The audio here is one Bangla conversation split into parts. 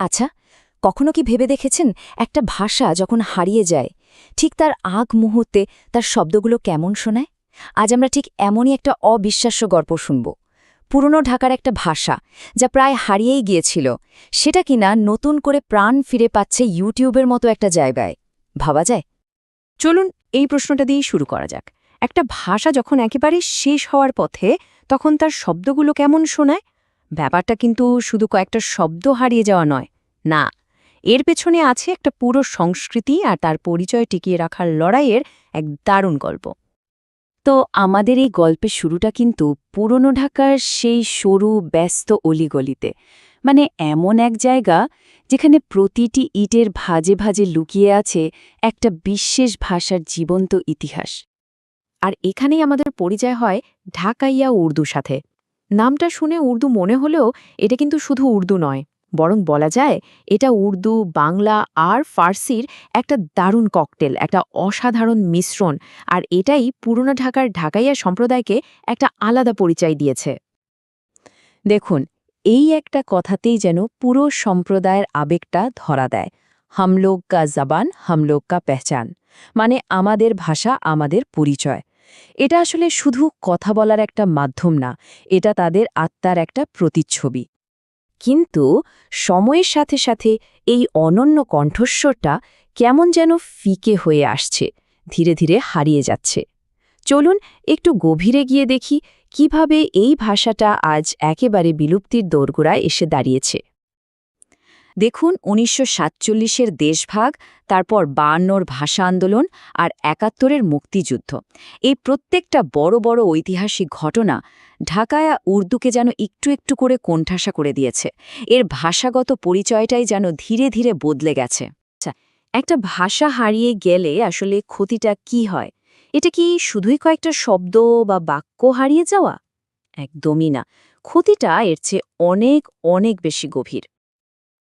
আচ্ছা কখনো কি ভেবে দেখেছেন একটা ভাষা যখন হারিয়ে যায়, ঠিক তার আগ মুহূর্তে তার শব্দগুলো কেমন শোনায়? আজ আমরা ঠিক এমনই একটা অবিশ্বাস্য গল্প শুনব। পুরনো ঢাকার একটা ভাষা যা প্রায় হারিয়েই গিয়েছিল, সেটা কিনা নতুন করে প্রাণ ফিরে পাচ্ছে ইউটিউবের মতো একটা জায়গায়। ভাবা যায়? চলুন এই প্রশ্নটা দিয়েই শুরু করা যাক। একটা ভাষা যখন একেবারে শেষ হওয়ার পথে তখন তার শব্দগুলো কেমন শোনায়? ব্যাপারটা কিন্তু শুধু কয়েকটা শব্দ হারিয়ে যাওয়া নয় না। এর পেছনে আছে একটা পুরো সংস্কৃতি আর তার পরিচয় টিকিয়ে রাখার লড়াইয়ের এক দারুণ গল্প। তো আমাদের এই গল্পের শুরুটা কিন্তু পুরনো ঢাকার সেই সরু, ব্যস্ত অলিগলিতে। মানে এমন এক জায়গা যেখানে প্রতিটি ইটের ভাজে ভাজে লুকিয়ে আছে একটা বিশেষ ভাষার জীবন্ত ইতিহাস। আর এখানেই আমাদের পরিচয় হয় ঢাকাইয়া উর্দু সাথে। নামটা শুনে উর্দু মনে হলেও এটা কিন্তু শুধু উর্দু নয়। বরং বলা যায়, এটা উর্দু, বাংলা আর ফার্সির একটা দারুণ ককটেল একটা অসাধারণ মিশ্রণ। আর এটাই পুরনো ঢাকার ঢাকাইয়া সম্প্রদায়কে একটা আলাদা পরিচয় দিয়েছে। দেখুন, এই একটা কথাতেই যেন পুরো সম্প্রদায়ের আবেগটা ধরা দেয়। হামলোক কা জাবান, হামলোক কা পেহচান। মানে আমাদের ভাষা, আমাদের পরিচয়। এটা আসলে শুধু কথা বলার একটা মাধ্যম না, এটা তাদের আত্মার একটা প্রতিচ্ছবি। কিন্তু সময়ের সাথে সাথে এই অনন্য কণ্ঠস্বরটা কেমন যেন ফিকে হয়ে আসছে, ধীরে ধীরে হারিয়ে যাচ্ছে। চলুন একটু গভীরে গিয়ে দেখি কীভাবে এই ভাষাটা আজ একেবারে বিলুপ্তির দোরগোড়ায় এসে দাঁড়িয়েছে। দেখুন, উনিশশো সাতচল্লিশের দেশভাগ তারপর বায়ান্নর ভাষা আন্দোলন আর একাত্তরের মুক্তিযুদ্ধ। এই প্রত্যেকটা বড় বড় ঐতিহাসিক ঘটনা ঢাকায়া উর্দুকে যেন একটু একটু করে কোণঠাসা করে দিয়েছে। এর ভাষাগত পরিচয়টাই যেন ধীরে ধীরে বদলে গেছে। আচ্ছা একটা ভাষা হারিয়ে গেলে আসলে ক্ষতিটা কি হয়? এটা কি শুধুই কয়েকটা শব্দ বা বাক্য হারিয়ে যাওয়া? একদমই না। ক্ষতিটা এর চেয়ে অনেক অনেক বেশি গভীর।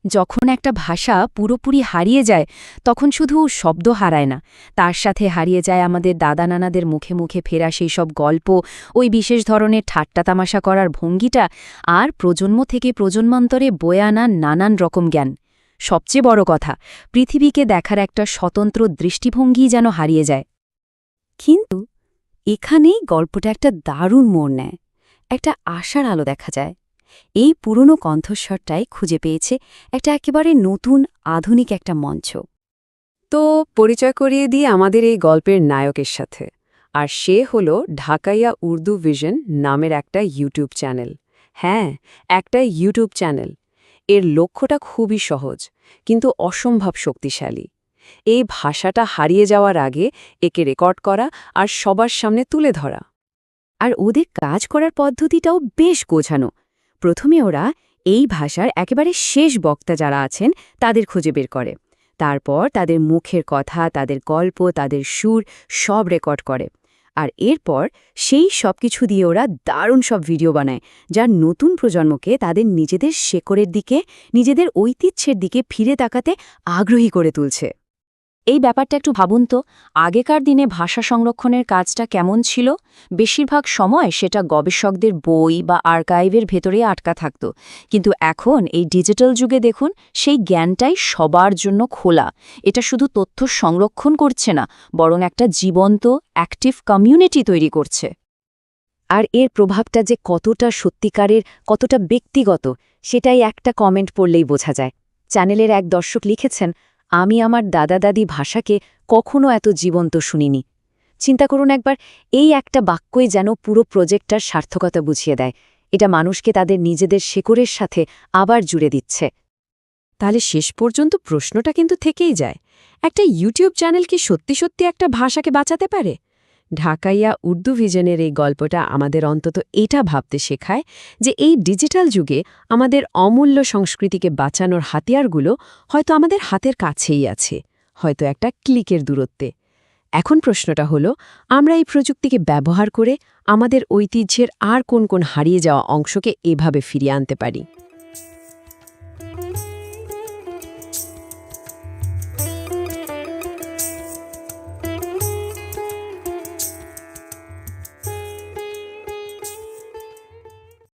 যখন একটা ভাষা পুরোপুরি হারিয়ে যায়, তখন শুধু শব্দ হারায় না। তার সাথে হারিয়ে যায় আমাদের দাদা নানাদের মুখে মুখে ফেরা সেই সব গল্প, ওই বিশেষ ধরনের ঠাট্টা তামাশা করার ভঙ্গিটা, আর প্রজন্ম থেকে প্রজন্মান্তরে বয়ে আনা নানান রকম জ্ঞান। সবচেয়ে বড় কথা, পৃথিবীকে দেখার একটা স্বতন্ত্র দৃষ্টিভঙ্গি যেন হারিয়ে যায়। কিন্তু এখানেই গল্পটা একটা দারুণ মোড় নেয়। একটা আশার আলো দেখা যায়। এই পুরনো কণ্ঠস্বরটাই খুঁজে পেয়েছে একটা একেবারে নতুন, আধুনিক একটা মঞ্চ। তো পরিচয় করিয়ে দিই আমাদের এই গল্পের নায়কের সাথে। আর সে হল ঢাকাইয়া উর্দু ভিশন নামের একটা ইউটিউব চ্যানেল। হ্যাঁ একটা ইউটিউব চ্যানেল। এর লক্ষ্যটা খুবই সহজ, কিন্তু অসম্ভব শক্তিশালী। এই ভাষাটা হারিয়ে যাওয়ার আগে একে রেকর্ড করা আর সবার সামনে তুলে ধরা। আর ওদের কাজ করার পদ্ধতিটাও বেশ গোছানো। প্রথমে ওরা এই ভাষার একেবারে শেষ বক্তা যারা আছেন, তাদের খুঁজে বের করে। তারপর তাদের মুখের কথা, তাদের গল্প, তাদের সুর সব রেকর্ড করে। আর এরপর সেই সব কিছু দিয়ে ওরা দারুণ সব ভিডিও বানায় যা নতুন প্রজন্মকে তাদের নিজেদের শেকড়ের দিকে, নিজেদের ঐতিহ্যের দিকে ফিরে তাকাতে আগ্রহী করে তুলছে। এই ব্যাপারটা একটু ভাবুন তো, আগেকার দিনে ভাষা সংরক্ষণের কাজটা কেমন ছিল? বেশিরভাগ সময় সেটা গবেষকদের বই বা আর্কাইভের ভেতরে আটকা থাকত। কিন্তু এখন এই ডিজিটাল যুগে দেখুন, সেই জ্ঞানটাই সবার জন্য খোলা। এটা শুধু তথ্য সংরক্ষণ করছে না, বরং একটা জীবন্ত অ্যাক্টিভ কমিউনিটি তৈরি করছে। আর এর প্রভাবটা যে কতটা সত্যিকারের, কতটা ব্যক্তিগত, সেটাই একটা কমেন্ট পড়লেই বোঝা যায়। চ্যানেলের এক দর্শক লিখেছেন আমি আমার দাদা দাদি ভাষাকে কখনো এত জীবন্ত শুনিনি। চিন্তা করুন একবার, এই একটা বাক্যই যেন পুরো প্রজেক্টটার সার্থকতা বুঝিয়ে দেয়। এটা মানুষকে তাদের নিজেদের শেকড়ের সাথে আবার জুড়ে দিচ্ছে। তাহলে শেষ পর্যন্ত প্রশ্নটা কিন্তু থেকেই যায়। একটা ইউটিউব চ্যানেল কি সত্যি সত্যি একটা ভাষাকে বাঁচাতে পারে? ঢাকাইয়া উর্দু ভিজনের এই গল্পটা আমাদের অন্তত এটা ভাবতে শেখায় যে এই ডিজিটাল যুগে আমাদের অমূল্য সংস্কৃতিকে বাঁচানোর হাতিয়ারগুলো হয়তো আমাদের হাতের কাছেই আছে, হয়তো একটা ক্লিকের দূরত্বে। এখন প্রশ্নটা হলো, আমরা এই প্রযুক্তিকে ব্যবহার করে আমাদের ঐতিহ্যের আর কোন কোন হারিয়ে যাওয়া অংশকে এভাবে ফিরিয়ে আনতে পারি?